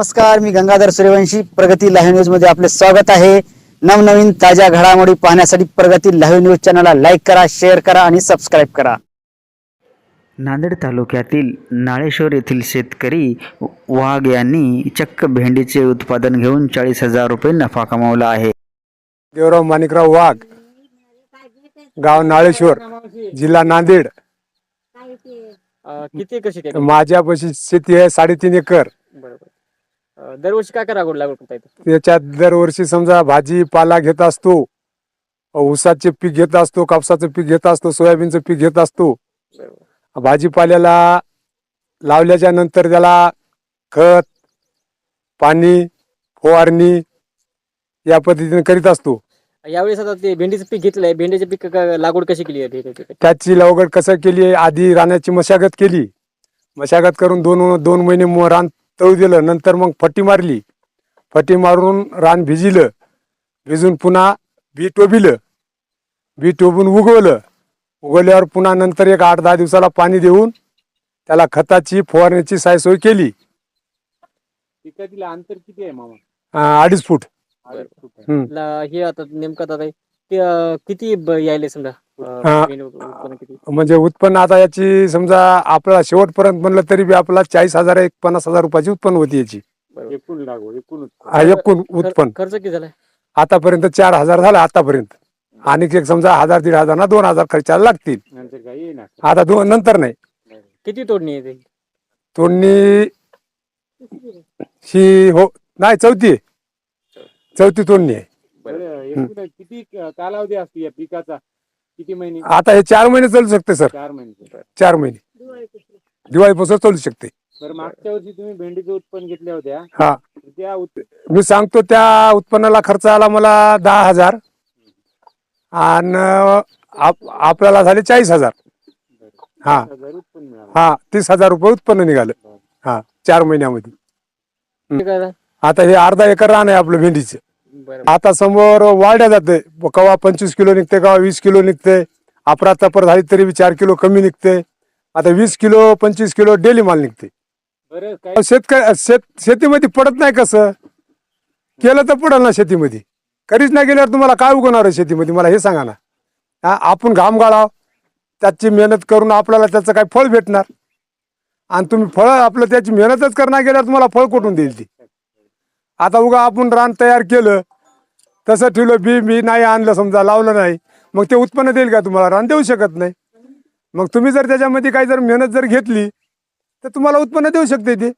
नमस्कार मी गंगाधर सूर्यवंशी प्रगती लाईव्ह न्यूजमध्ये आपले स्वागत आहे. नवनवीन ताज्या घडामोडी पाहण्यासाठी प्रगती लाईव्ह न्यूज चॅनलला लाईक करा शेअर करा आणि सबस्क्राईब करा. नांदेड तालुक्यातील नाळेश्वर येथील शेतकरी वाघ यांनी चक्क भेंडीचे उत्पादन घेऊन चाळीस हजार रुपये नफा कमावला आहे. देवराव माणिकराव वाघ गाव नाळेश्वर जिल्हा नांदेड. किती आहे? माझ्यापाशी शेती आहे साडेतीन एकर. बरोबर. अं, दरवर्षी काय काय लागवड लागवड करता येते? त्याच्यात दरवर्षी समजा भाजीपाला घेत असतो ऊसाचे पीक घेत असतो कापसाचं पीक घेत असतो सोयाबीनचं पीक घेत असतो. बरोबर. भाजीपाल्याला लावल्याच्या नंतर त्याला खत पाणी फवारणी या पद्धतीने करीत असतो. यावेळेस आता ते भेंडीचं पीक घेतलंय भेंडीचे पीक क- लागवड कशी केली आहे? त्याची लागवड कसं केली आधी रानाची मशागत केली. मशागत करून दोन दोन महिने म- रान तळू दिलं. नंतर मग फट्टी मारली. फट्टी मारून रान भिजिलं. भिजून पुन्हा बी टोबिलं बी टोबून उगवलं. उगवल्यावर पुन्हा नंतर एक आठ दहा दिवसाला पाणी देऊन त्याला खताची फवारण्याची साय सोय केली. पिकातील अंतर किती आहे मामा? अं, अडीच फूट. फूट. हम्म. ला- हे आता नेमकं आता हे- ते अं, किती ब- यायले समजा? अं, हा. भेंडी उत्पन्न किती? म्हणजे उत्पन्न आता याची समजा आपल्याला शेवटपर्यंत म्हणलं तरी बी आपला चाळीस हजार एक पन्नास हजार रुपयाची उत्पन्न होती याची. बरोबर. एकूण लागवड एकूण उत्पन्न. हा, एकूण खर- उत्पन्न. खर्च किती झालाय? आतापर्यंत चार हजार झाला आतापर्यंत. आणि एक समजा हजार दीड हजार ना दोन हजार खर्चाला लागतील. नंतर काही येईना आता दोन नंतर नाही. किती तोडणी आहे ते तोडणी ही हो नाही चौथी आहे. चौथी तोडणी आहे. बरं एकूण किती क- कालावधी असतो या पिकाचा? किती महिने? आता हे चार महिने चालू शकते सर. चार महिने चार महिने. दिवाळीपासून चालू शकते. बरं मागच्या वर्षी तुम्ही भेंडीचं उत्पन्न घेतल्या होत्या. हा. त्या उत- मी सांगतो त्या उत्पन्नाला खर्च आला मला दहा हजार. आणि आप- आपल्याला झाले चाळीस हजार. हा. हजार उत्पन्न मिळालं. हा. तीस हजार रुपये उत्पन्न निघालं. हा. चार महिन्यामध्ये. ते काय झालं? आता हे अर्धा एकर रान आहे आपलं भेंडीचं. आता समोर वाढल्या जाते. कवा पंचवीस किलो निघते कवा वीस किलो निघते. अपरा तपर झाली तरी बी चार किलो कमी निघते. आता वीस किलो पंचवीस किलो डेली माल निघते. शेतकरी शेत शेतीमध्ये पडत नाही कसं? केलं तर पडल ना शेतीमध्ये. कधीच नाही गेल्यावर तुम्हाला काय उगवणार आहे शेतीमध्ये? मला हे सांगा ना. हा आपण घाम गाळाव. त्याची मेहनत करून आपल्याला त्याचं काय फळ भेटणार. आणि तुम्ही फळ आपलं त्याची मेहनतच करणार गेल्यावर तुम्हाला फळ कुठून देईल ती? आता उगा आपण रान तयार केलं तसं ठेवलं बी बी नाही आणलं समजा लावलं नाही मग ते उत्पन्न देईल का तुम्हाला? रान देऊ शकत नाही. मग तुम्ही जर त्याच्यामध्ये काही जर मेहनत जर घेतली तर तुम्हाला उत्पन्न देऊ शकते ते.